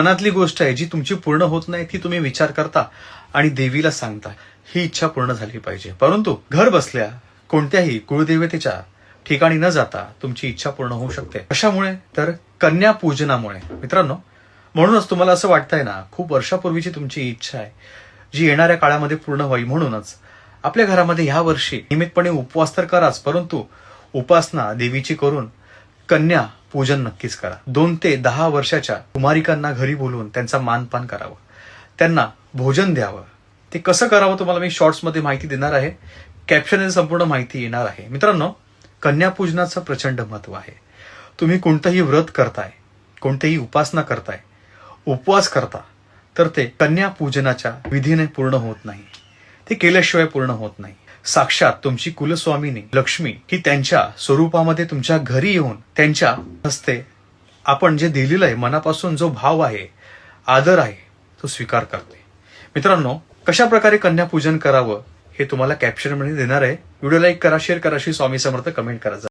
मनातली गोष्ट आहे जी तुमची पूर्ण होत नाही ती तुम्ही विचार करता आणि देवीला सांगता. ही इच्छा पूर्ण झाली पाहिजे. परंतु घर बसल्या कोणत्याही कुळदेवतेच्या ठिकाणी न जाता तुमची इच्छा पूर्ण होऊ शकते. कशामुळे? तर कन्या पूजनामुळे. मित्रांनो म्हणूनच तुम्हाला असं वाटतंय ना खूप वर्षापूर्वीची तुमची इच्छा आहे जी येणाऱ्या काळामध्ये पूर्ण व्हावी म्हणूनच आपल्या घरामध्ये ह्या वर्षी नियमितपणे उपवास तर कराच परंतु उपासना देवीची करून कन्या पूजन नक्कीच करा. दोन ते दहा वर्षाच्या कुमारिकांना घरी बोलवून त्यांचा मानपान करावं. त्यांना भोजन द्यावं. ते कसं करावं तुम्हाला मी शॉर्ट्समध्ये माहिती देणार आहे. कॅप्शन संपूर्ण माहिती येणार आहे. मित्रांनो कन्यापूजनाचं प्रचंड महत्त्व आहे. तुम्ही कोणतंही व्रत करताय कोणतेही उपासना करताय उपवास करता तर ते कन्यापूजनाच्या विधीने पूर्ण होत नाही. ते केल्याशिवाय पूर्ण होत नाही. साक्षात तुमची कुलस्वामिनी लक्ष्मी ही त्यांच्या स्वरूपामध्ये तुमच्या घरी येऊन त्यांच्या हस्ते आपण जे दिलेलं आहे मनापासून जो भाव आहे आदर आहे तो स्वीकार करते. मित्रांनो कशा प्रकारे कन्यापूजन करावं हे तुम्हाला कॅप्शनमध्ये देणार आहे. व्हिडिओ लाईक करा शेअर करा श्री स्वामी समर्थ कमेंट करा.